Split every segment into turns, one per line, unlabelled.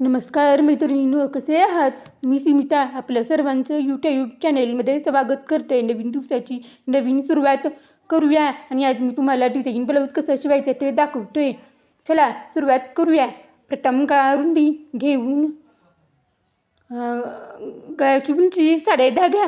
नमस्कार मैत्रिणींनो कसे आहात? मी सीमिता आपल्या सर्वांचं यूट्यूब चॅनेलमध्ये स्वागत करते. नवीन दिवसाची नवीन सुरुवात करूया आणि आज मी तुम्हाला डिझाईन ब्लाऊज कसं शिवायचं ते दाखवतोय. चला सुरुवात करूया. प्रथम रुंदी घेऊन गळ्याची उंची साडे दहा घ्या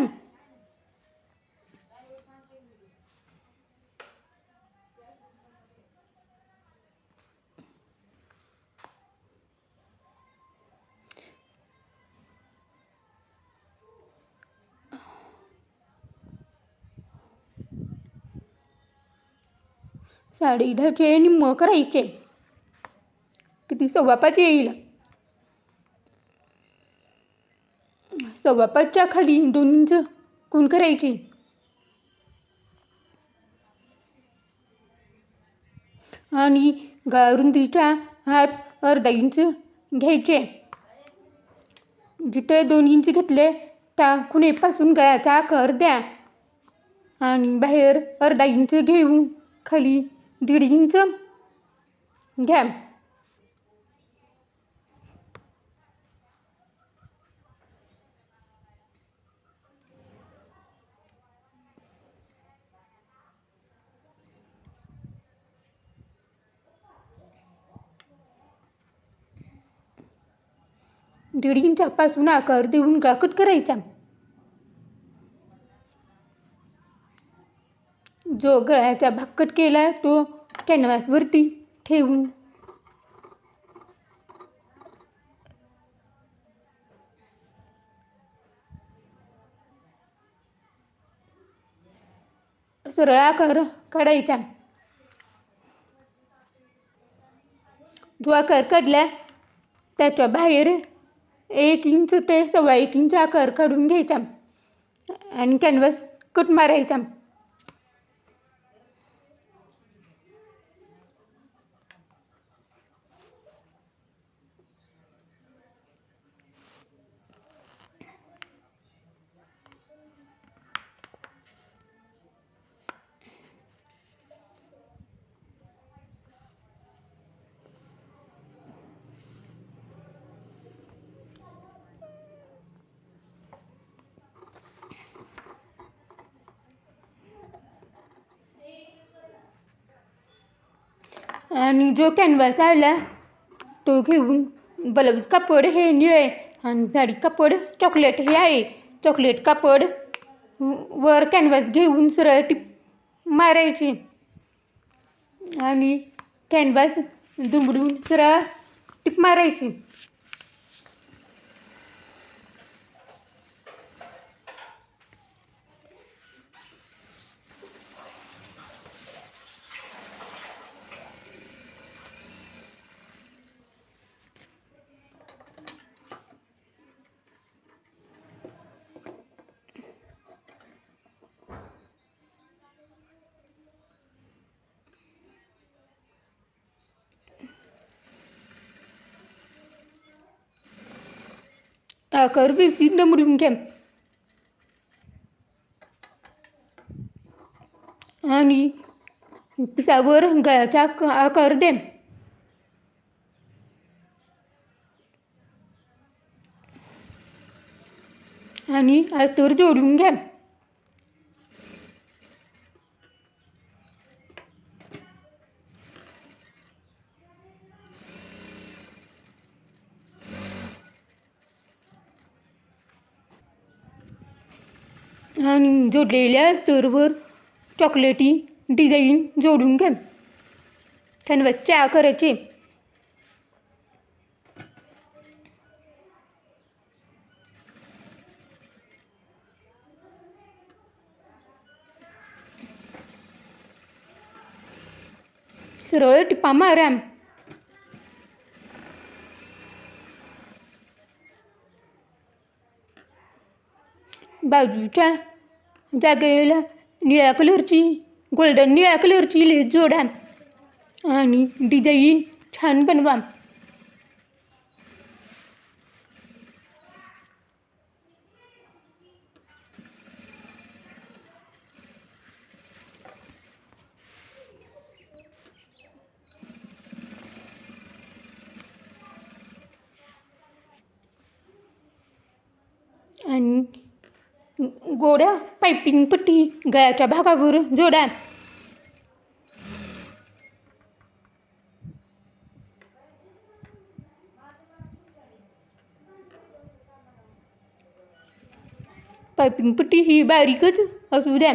साडे आणि निम्म करायचे किती सव्वा पाच येईल. सव्वा पाचच्या खाली दोन इंच खूण करायची. आणि रुंदीच्या हात अर्धा इंच घ्यायचे. जिथे दोन इंच घेतले त्या खुणेपासून गळ्याचा आकार द्या. आणि बाहेर अर्धा इंच घेऊन खाली दीड इंच. घ्या. दीड इंचापासून आकार देऊन गाकट करायचा. जो गळ्याचा भाकट केला तो कॅनव्हासवरती ठेवून. सरळ आकार काढायचा. जो आकार काढला त्याच्या बाहेर एक इंच ते सव्वा एक इंच आकार काढून घ्यायचा आणि कॅनव्हास कट मारायचा. आणि जो कॅनव्हास आला तो घेऊन ब्लाऊज कापड हे निळे आणि साडी कापड चॉकलेट हे आहे. चॉकलेट कापड वर कॅनव्हास घेऊन सरळ टिप मारायची. आणि कॅनव्हास दुमडून सरळ टिप मारायची. आकार व्यवस्थित दमडून घ्या आणि पिसावर गळ्याचा आक- आकार द्या आणि अस्तर जोडून घ्या आणि जोडलेल्या स्टोरवर चॉकलेटी डिझाईन जोडून घ्या. कॅनव्हासच्या आकाराचे सरळ टिपा मारा. बाजूच्या जागेला निळ्या कलरची गोल्डन निळ्या कलरची लेस जोडा आणि डिझाईन छान बनवा. आणि गोड्या पायपिंग पट्टी गळ्याच्या भागावर जोडा पायपिंग पट्टी ही बारीकच असू द्या.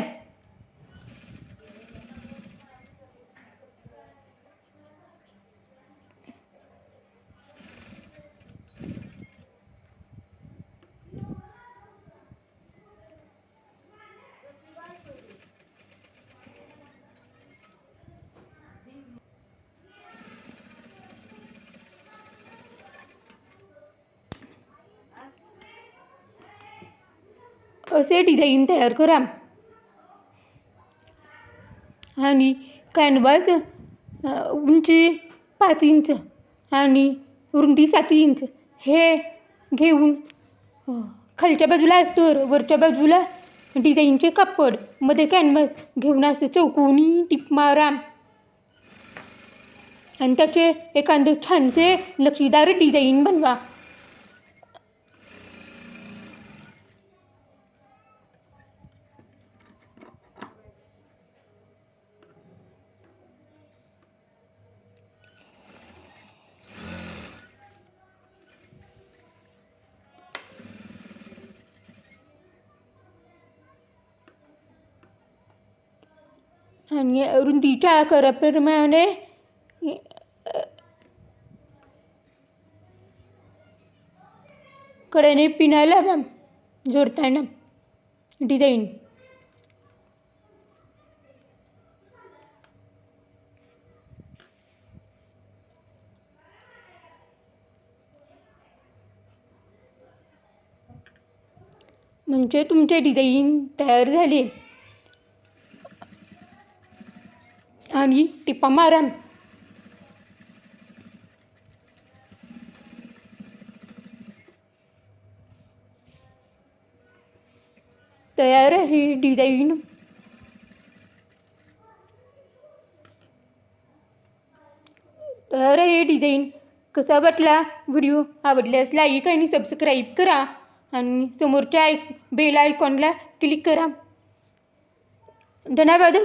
असे डिझाईन तयार करा. आणि कॅनव्हास उंची पाच इंच आणि रुंदी सात इंच हे घेऊन खालच्या बाजूला अस्तर वरच्या बाजूला डिझाईनचे कापडमध्ये कॅनव्हास घेऊन असं चौकोनी टिप मारा. आणि त्याचे एखादं छानसे नक्षीदार डिझाईन बनवा. आणि रुंदीच्या करप्रमाणे कडेने पिनाला मॅम जोडताना डिझाईन. म्हणजे तुमचे डिझाईन तयार झाले. आणि टिपा मारा तयार आहे डिझाईन. तयार आहे डिझाईन. कसा वाटला? व्हिडिओ आवडल्यास लाईक आणि सबस्क्राईब करा. आणि समोरच्या आय बेल आयकॉनला क्लिक करा. धन्यवाद.